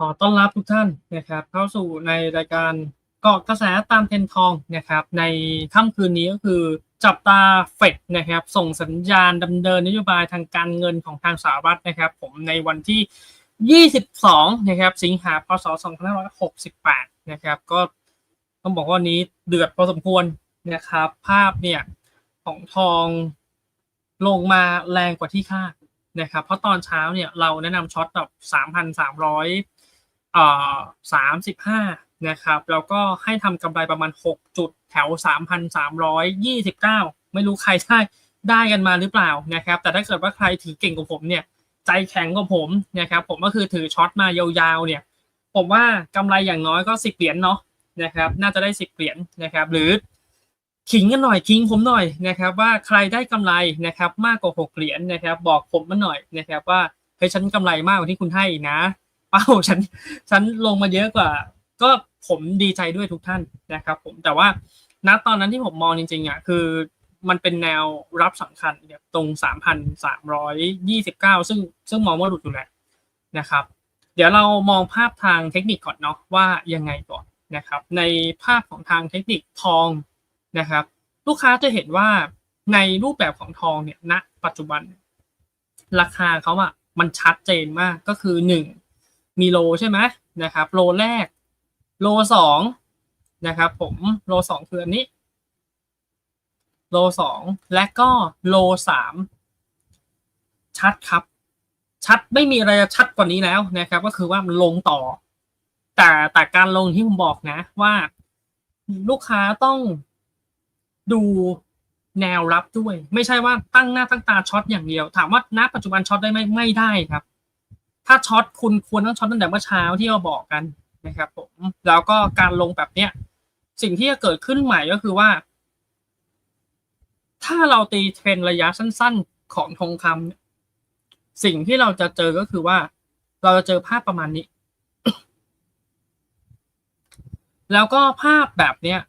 ขอต้อนรับทุกท่านนะครับเข้าสู่ในรายการเกาะกระแสตามเทนทองนะครับในค่ำคืนนี้ก็คือจับตาเฟดนะครับส่งสัญญาณดำเนินนโยบายทางการเงินของทางสหรัฐนะครับ ผมในวันที่ 22 นะครับสิงหาพศ 2568 นะครับก็ต้องบอกว่านนี้เดือดพอสมควรนะครับ ภาพเนี่ยของทองลงมาแรงกว่าที่คาดนะครับเพราะตอนเช้าเนี่ยเราแนะนำช็อตแบบ3,300 เอ่อ35นะครับ แล้วก็ให้ทำกำไรประมาณ 6 จุดแถว 3,329 ไม่รู้ใครได้ได้กันมาหรือเปล่านะครับ แต่ถ้าเกิดว่าใครถือเก่งกว่าผมเนี่ย ใจแข็งกว่าผมนะครับ ผมก็คือถือช็อตมายาวๆเนี่ย ผมว่ากำไรอย่างน้อยก็ 10 เหรียญเนาะนะครับ น่าจะได้ 10 เหรียญนะครับ หรือขิงกันหน่อยขิงผมหน่อยนะครับ ว่าใครได้กำไรนะครับ มากกว่า 6 เหรียญนะครับ บอกผมมาหน่อยนะครับ ว่าเฮ้ยฉันกำไรมากกว่าที่คุณให้นะ ป้าฉันฉันลงมาเยอะกว่า ก็ผมดีใจด้วยทุกท่านนะครับผมแต่ว่าณตอนนั้นที่ผมมองจริงๆอะคือมันเป็นแนวรับสำคัญเนี่ยตรง3,329 ซึ่งซึ่งมองว่าหลุดอยู่แล้วนะครับ เดี๋ยวเรามองภาพทางเทคนิคก่อนเนาะว่ายังไงก่อนนะครับ ในภาพของทางเทคนิคทองนะครับ ลูกค้าจะเห็นว่าในรูปแบบของทองเนี่ยณปัจจุบัน ราคาเขาอะมันชัดเจนมากก็คือหนึ่ง มีโลใช่ไหมนะครับโลแรก โลสองนะครับผมโลสองคืออันนี้ โลสองและก็โลสามชัดครับ ชัดไม่มีอะไรชัดกว่านี้แล้วนะครับ ก็คือว่ามันลงต่อ แต่แต่การลงที่ผมบอกนะว่าลูกค้าต้องดูแนวรับด้วย ไม่ใช่ว่าตั้งหน้าตั้งตาช็อตอย่างเดียว ถามว่าณปัจจุบันช็อตได้ไหมไม่ได้ครับ ถ้าช็อตคุณควรต้องช็อตตั้งแต่เมื่อเช้าที่เราบอกกันนะครับผมแล้วก็การลงแบบเนี้ยสิ่งที่จะเกิดขึ้นใหม่ก็คือว่า ถ้าเราตีเทรนระยะสั้น ๆของทองคำสิ่งที่เราจะเจอก็คือว่า เราจะเจอภาพประมาณนี้ แล้วก็ภาพแบบเนี้ย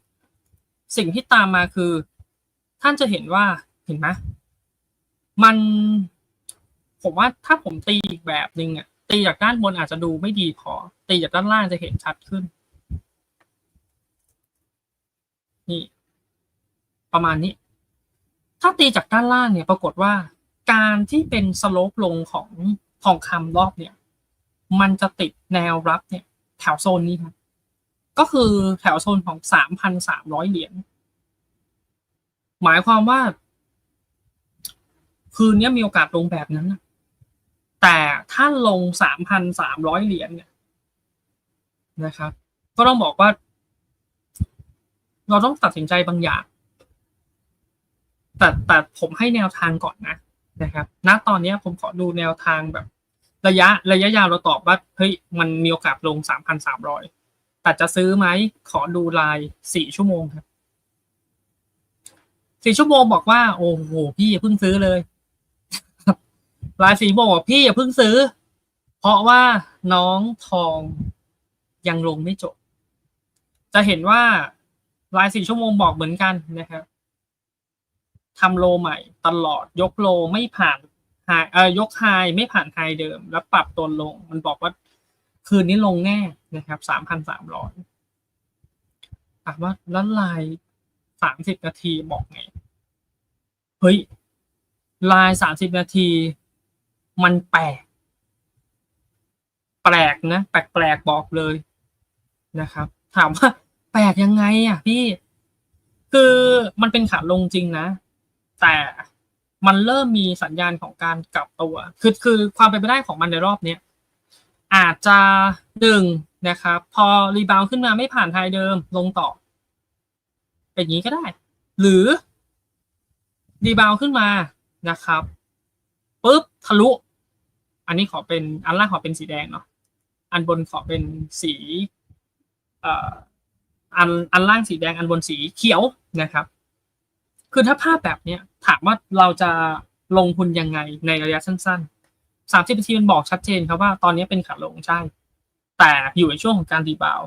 สิ่งที่ตามมาคือ ท่านจะเห็นว่าเห็นไหมมัน ผมว่าถ้าผมตีอีกแบบหนึ่งอะตีจากด้านบนอาจจะดูไม่ดีพอ ตีจากด้านล่างจะเห็นชัดขึ้น นี่ ประมาณนี้ ถ้าตีจากด้านล่างเนี่ย ปรากฏว่า การที่เป็นสโลปลงของทองคำรอบเนี่ย มันจะติดแนวรับเนี่ย แถวโซนนี้ครับก็คือแถวโซนของสามพันสามร้อยเหรียญหมายความว่า คืนนี้มีโอกาสลงแบบนั้นนะ แต่ถ้าลงสามพันสามร้อยเหรียญเนี่ยนะครับ ก็ต้องบอกว่า เราต้องตัดสินใจบางอย่าง แต่แต่ผมให้แนวทางก่อนนะนะครับ ณ ตอนนี้ผมขอดูแนวทางแบบ ระยะระยะยาวเราตอบว่า เฮ้ย มันมีโอกาสลงสามพันสามร้อยแต่จะซื้อไหม ขอดูลายสี่ชั่วโมงครับสี่ชั่วโมงบอกว่า โอ้โห พี่เพิ่งซื้อเลย ลายสีบอกพี่อย่าเพิ่งซื้อ เพราะว่าน้องทองยังลงไม่จบ จะเห็นว่าลายสี่ชั่วโมงบอกเหมือนกันนะครับทำโลใหม่ตลอดยกโลไม่ผ่านไฮเอ่อยกไฮไม่ผ่านไฮเดิม แล้วปรับตัวลง มันบอกว่าคืนนี้ลงแน่นะครับสามพันสามร้อยถามว่าแล้วลายสามสิบนาทีบอกไง เฮ้ยลายสามสิบนาที มันแปลก แปลกนะแปลกแปลกบอกเลยนะครับ ถามว่า แปลกยังไงอะพี่ คือมันเป็นขาลงจริงนะ แต่มันเริ่มมีสัญญาณของการกลับตัว คือคือความเป็นไปได้ของมันในรอบเนี้ยอาจจะหนึ่งนะครับ พอรีบาวขึ้นมาไม่ผ่านไฮเดิมลงต่อเป็นอย่างนี้ก็ได้ หรือรีบาวขึ้นมานะครับปุ๊บทะลุ อันนี้ขอเป็นอันล่างขอเป็นสีแดงเนาะอันบนขอเป็นสีเอ่ออันอันล่างสีแดงอันบนสีเขียวนะครับ คือถ้าภาพแบบเนี้ยถามว่าเราจะลงทุนยังไงในระยะสั้นๆสามสิบนาทีมันบอกชัดเจนครับว่าตอนนี้เป็นขาลงใช่ แต่อยู่ในช่วงของการรีบาว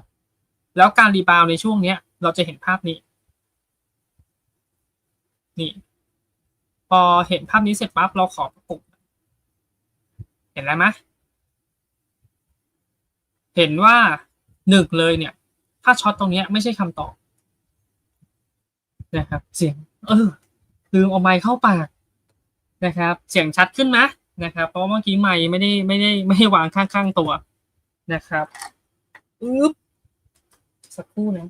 แล้วการรีบาวในช่วงเนี้ย เราจะเห็นภาพนี้ นี่ พอเห็นภาพนี้เสร็จปั๊บเราขอประกบ เห็นแล้วไหมเห็นว่าหนึ่งเลยเนี่ย ถ้าช็อตตรงเนี้ยไม่ใช่คำตอบนะครับ เสียง เออลืมเอาไมค์เข้าปากนะครับ เสียงชัดขึ้นไหมนะครับ เพราะเมื่อกี้ไมค์ไม่ได้ไม่ได้ไม่ได้วางข้างๆตัวนะครับอึ๊บสักครู่นะ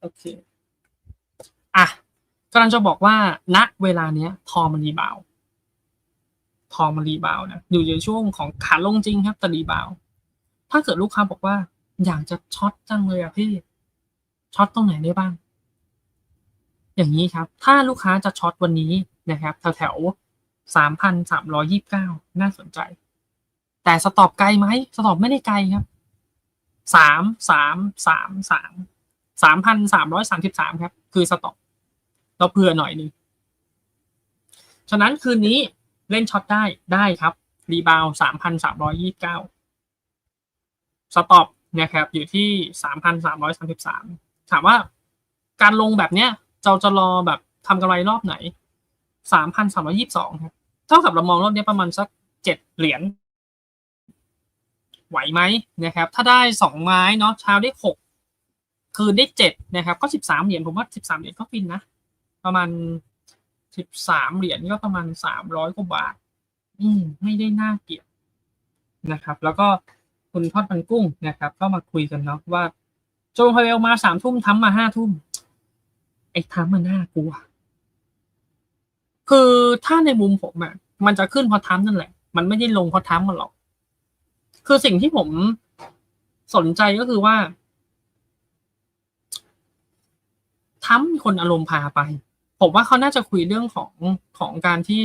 โอเคอะกำลังจะบอกว่าณเวลาเนี้ยทอมันรีบาว ทองมันรีบาวด์นะอยู่ในช่วงของขาลงจริงครับแต่รีบาว ถ้าเกิดลูกค้าบอกว่า อยากจะช็อตจังเลยอะพี่ช็อตตรงไหนได้บ้าง อย่างนี้ครับ ถ้าลูกค้าจะช็อตวันนี้นะครับแถวแถวสามพันสามร้อยี่บเก้าน่าสนใจ แต่สต็อปไกลไหมสต็อปไม่ได้ไกลครับสามสามสามสามสามพันสามร้อยสามสิบสามครับ คือสต็อปเราเผื่อหน่อยนึงฉะนั้นคืนนี้ เล่นช็อตได้ได้ครับ รีบาวสามพันสามร้อยี่สิบเก้าสต็อปนะครับอยู่ที่สามพันสามร้อยสามสิบสามถามว่าการลงแบบเนี้ยเราจะรอแบบทำกำไรรอบไหนสามพันสามร้อยี่สิบสองครับเท่ากับเรามองรอบนี้ประมาณสักเจ็ดเหรียญไหวไหมนะครับ ถ้าได้สองไม้เนาะเช้าได้หกคืนได้เจ็ดนะครับ ก็สิบสามเหรียญผมว่าสิบสามเหรียญก็ฟินนะ ประมาณ สิบสามเหรียญก็ประมาณสามร้อยกว่าบาท อืม ไม่ได้น่าเกลียดนะครับ แล้วก็คุณทอดมันกุ้งนะครับ ก็มาคุยกันเนาะว่าโจงพาเวลมาสามทุ่มทำมาห้าทุ่ม ไอ้ทำมันน่ากลัว คือถ้าในมุมผมอะมันจะขึ้นเพราะทั้นั่นแหละ มันไม่ได้ลงเพราะทั้มันหรอก คือสิ่งที่ผมสนใจก็คือว่าทั้มมีคนอารมณ์พาไป ผมว่าเขาน่าจะคุยเรื่องของของการที่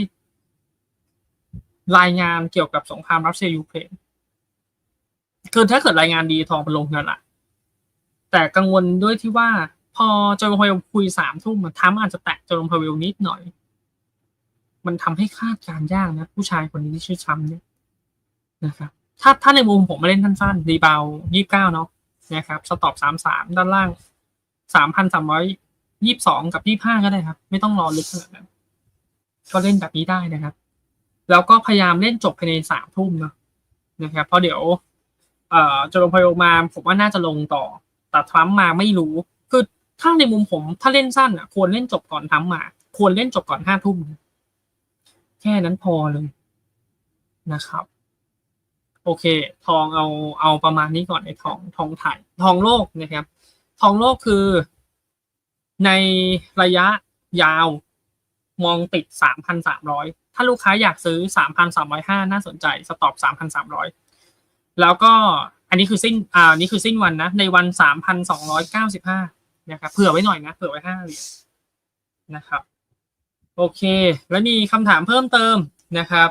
รายงานเกี่ยวกับสงครามรัสเซียยูเครนคือถ้าเกิดรายงานดีทองมันลงนั่นแหละแต่กังวลด้วยที่ว่า พอโจมพาเวลคุยสามทุ่มทั้มอาจจะแตะโจมพาเวลนิดหน่อย มันทำให้คาดการยากนะ ผู้ชายคนนี้ที่ชื่อชัมเนี่ยนะครับ ถ้าถ้าในมุมผมมาเล่นสั้นๆรีบาวยี่สิบเก้าเนาะนะครับสต็อปสามสามด้านล่างสามพันสามร้อย ยี่สิบสองกับยี่ห้าก็ได้ครับ ไม่ต้องรอลึกขนาดนั้นก็เล่นแบบนี้ได้นะครับ แล้วก็พยายามเล่นจบภายในสามทุ่มเนาะนะครับเพราะเดี๋ยว เอ่อจะลงพยมาผมว่าน่าจะลงต่อ แต่ทรัมป์มาไม่รู้ คือถ้าในมุมผมถ้าเล่นสั้นอะ ควรเล่นจบก่อนทรัมป์มา ควรเล่นจบก่อนห้าทุ่มแค่นั้นพอเลยนะครับ โอเค ทองเอาเอาประมาณนี้ก่อนไอ้ทองทองไทยทองโลกนะครับ ทองโลกคือ ในระยะยาวมองติดสามพันสามร้อยถ้าลูกค้าอยากซื้อสามพันสามร้อยห้าน่าสนใจ สต็อปสามพันสามร้อยแล้วก็อันนี้คือสิ้นอ่านี่คือสิ้นวันนะ ในวันสามพันสองร้อยเก้าสิบห้านะครับ เผื่อไว้หน่อยนะ เผื่อไว้ห้าเหรียญนะครับ โอเค แล้วมีคำถามเพิ่มเติมนะครับ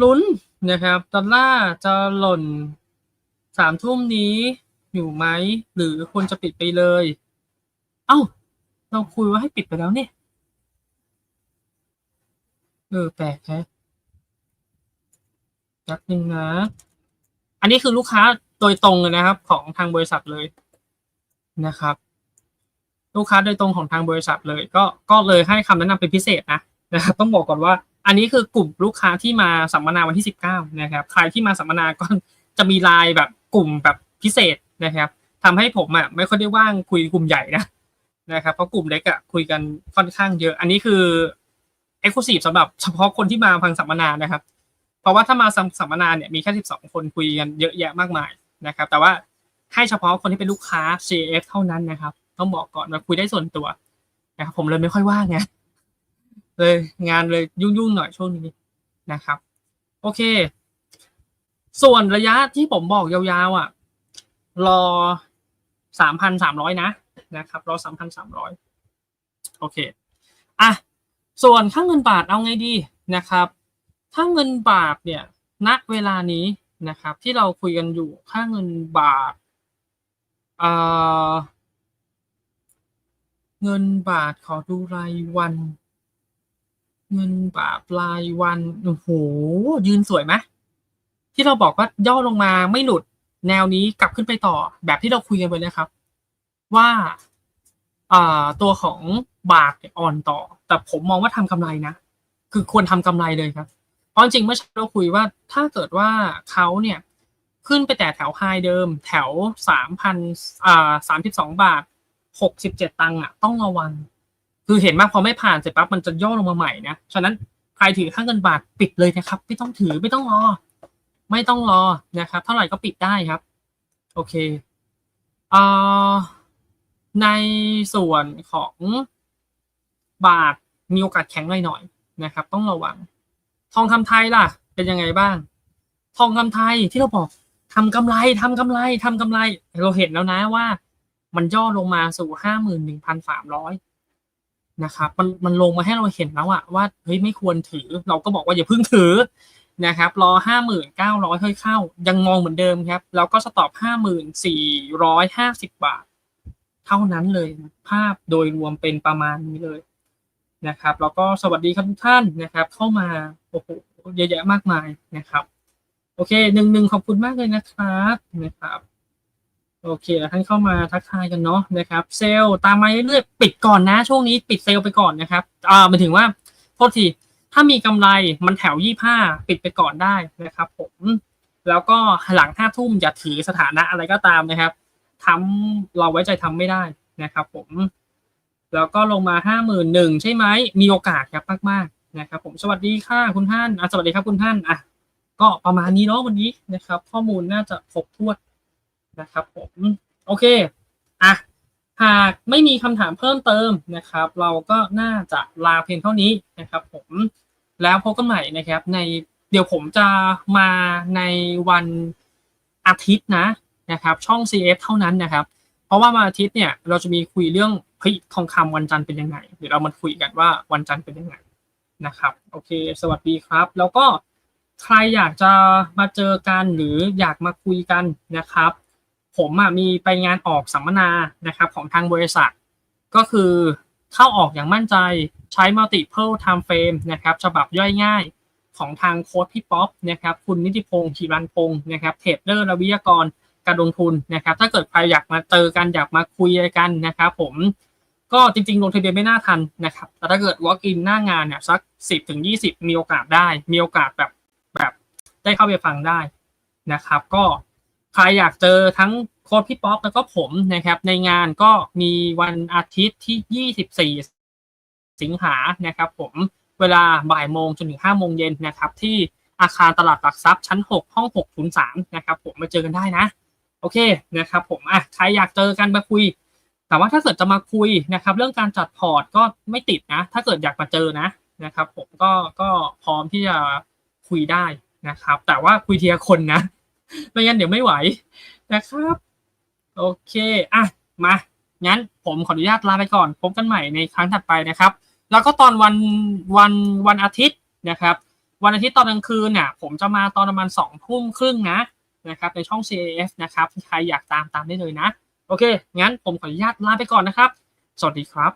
ลุ้นนะครับดอลลาร์จะหล่นสามทุ่มนี้ อยู่ไหมหรือควรจะปิดไปเลย เอ้า เราคุยว่าให้ปิดไปแล้วเนี่ย เออแปลกแฮะแป๊บนึงนะ อันนี้คือลูกค้าโดยตรงเลยนะครับ ของทางบริษัทเลยนะครับ ลูกค้าโดยตรงของทางบริษัทเลย ก็ก็เลยให้คำแนะนำเป็นพิเศษนะนะครับต้องบอกก่อนว่า อันนี้คือกลุ่มลูกค้าที่มาสัมมนาวันที่สิบเก้านะครับ ใครที่มาสัมมนาก็จะมีไลน์แบบกลุ่มแบบพิเศษ นะครับทำให้ผมอะไม่ค่อยได้ว่างคุยกลุ่มใหญ่นะนะครับเพราะกลุ่มเล็กอะคุยกันค่อนข้างเยอะ อันนี้คือเอ็กซ์คลูซีฟสำหรับเฉพาะคนที่มาฟังสัมมนานะครับ เพราะว่าถ้ามาสัมมนาเนี่ยมีแค่สิบสองคนคุยกันเยอะแยะมากมายนะครับ แต่ว่าให้เฉพาะคนที่เป็นลูกค้า CF เท่านั้นนะครับ ต้องบอกก่อนว่าคุยได้ส่วนตัวนะครับผมเลยไม่ค่อยว่างไงเลยงานเลยยุ่งๆหน่อยช่วงนี้นะครับ โอเค ส่วนระยะที่ผมบอกยาวๆอะ รอสามพันสามร้อยนะนะครับ รอสามพันสามร้อยโอเคอะส่วนค่าเงินบาทเอาไงดีนะครับถ้าเงินบาทเนี่ยณเวลานี้นะครับ ที่เราคุยกันอยู่ค่าเงินบาทเอ่อเงินบาทขอดูรายวัน เงินบาทรายวันโอ้โหยืนสวยไหมที่เราบอกว่าย่อลงมาไม่หลุด แนวนี้กลับขึ้นไปต่อแบบที่เราคุยกันไปเลยครับ ว่าตัวของบาทอ่อนต่อ แต่ผมมองว่าทำกำไรนะ คือควรทำกำไรเลยครับ เพราะจริงเมื่อเช้าเราคุยว่าถ้าเกิดว่าเขาเนี่ยขึ้นไปแต่แถวไฮเดิม แถวสามพันอ่าสามสิบสองบาทหกสิบเจ็ดตังค์อะต้องระวัง คือเห็นมากพอไม่ผ่านเสร็จปั๊บมันจะย่อลงมาใหม่นะ ฉะนั้นใครถือค่าเงินบาทปิดเลยนะครับ ไม่ต้องถือไม่ต้องรอ ไม่ต้องรอนะครับ เท่าไหร่ก็ปิดได้ครับ โอเคเอ่อในส่วนของบาทมีโอกาสแข็งหน่อยๆนะครับ ต้องระวัง ทองคำไทยล่ะ เป็นยังไงบ้าง ทองคำไทยที่เราบอกทำกำไรทำกำไรทำกำไร เราเห็นแล้วนะว่า มันย่อลงมาสู่ห้าหมื่นหนึ่งพันสามร้อยนะครับมันมันลงมาให้เราเห็นแล้วอะว่าเฮ้ยไม่ควรถือ เราก็บอกว่าอย่าเพิ่งถือ นะครับรอห้าหมื่นเก้าร้อยค่อยเข้า ยังมองเหมือนเดิมครับ แล้วก็สต็อปห้าหมื่นสี่ร้อยห้าสิบบาท เท่านั้นเลย ภาพโดยรวมเป็นประมาณนี้เลยนะครับ แล้วก็สวัสดีครับทุกท่านนะครับ เข้ามาโอ้โหเยอะแยะมากมายนะครับ โอเคหนึ่งหนึ่งขอบคุณมากเลยนะครับนะครับ โอเคท่านเข้ามาทักทายกันเนาะนะครับ เซลล์ตามมาเรื่อยๆปิดก่อนนะ ช่วงนี้ปิดเซลล์ไปก่อนนะครับอ่าหมายถึงว่าโทษที ถ้ามีกำไรมันแถวยี่ห้าปิดไปก่อนได้นะครับ ผมแล้วก็หลังห้าทุ่มอย่าถือสถานะอะไรก็ตามนะครับทำเราไว้ใจทำไม่ได้นะครับ ผม แล้วก็ลงมาห้าหมื่นหนึ่งใช่ไหมมีโอกาสครับมากๆนะครับ ผมสวัสดีค่ะคุณท่านอะสวัสดีครับคุณท่านอะก็ประมาณนี้เนาะวันนี้นะครับ ข้อมูลน่าจะครบถ้วนนะครับ ผมโอเคอะหากไม่มีคำถามเพิ่มเติมนะครับ เราก็น่าจะลาเพียงเท่านี้นะครับ ผม แล้วพบกันใหม่นะครับ ในเดี๋ยวผมจะมาในวันอาทิตย์นะนะครับ ช่อง CF เท่านั้นนะครับ เพราะว่าวันอาทิตย์เนี่ยเราจะมีคุยเรื่องเฮ้ยทองคำวันจันทร์เป็นยังไงเดี๋ยวเรามาคุยกันว่าวันจันทร์เป็นยังไงนะครับโอเค สวัสดีครับ แล้วก็ใครอยากจะมาเจอกันหรืออยากมาคุยกันนะครับ ผมมีไปงานออกสัมมนานะครับของทางบริษัท ก็คือ เข้าออกอย่างมั่นใจใช้ multiple time frame นะครับฉบับย่อยง่ายของทางโค้ดพี่ป๊อปนะครับคุณนิติพงศ์ชีรันพงศ์นะครับเทรดเดอร์และวิทยากรการลงทุนนะครับถ้าเกิดใครอยากมาเจอกันอยากมาคุยกันนะครับผมก็จริงๆ ลงทะเบียนไม่น่าทันนะครับแต่ถ้าเกิด walk in หน้างานเนี่ยสัก 10ถึง20 มีโอกาสได้ มีโอกาสแบบแบบได้เข้าไปฟังได้นะครับ ก็ใครอยากเจอทั้ง โค้ดพี่ป๊อปแล้วก็ผมนะครับ ในงานก็มีวันอาทิตย์ที่ 24 สิงหานะครับ ผมเวลาบ่ายโมงจนถึง5โมงเย็นนะครับ ที่อาคารตลาดหลักทรัพย์ชั้น 6 ห้อง 603 นะครับ ผมมาเจอกันได้นะ โอเคนะครับ ผมอะใครอยากเจอกันมาคุย แต่ว่าถ้าเกิดจะมาคุยนะครับ เรื่องการจัดพอร์ตก็ไม่ติดนะ ถ้าเกิดอยากมาเจอนะนะครับ ผมก็ก็พร้อมที่จะคุยได้นะครับ แต่ว่าคุยทีละคนนะไม่งั้นเดี๋ยวไม่ไหวนะครับ โอเคอะมางั้นผมขออนุญาตลาไปก่อนพบกันใหม่ในครั้งถัดไปนะครับ แล้วก็ตอนวันวันวันอาทิตย์นะครับ วันอาทิตย์ตอนกลางคืนเนี่ยผมจะมาตอนประมาณสองทุ่มครึ่งนะนะครับในช่อง CAF นะครับใครอยากตามตามได้เลยนะ โอเค งั้นผมขออนุญาตลาไปก่อนนะครับ สวัสดีครับ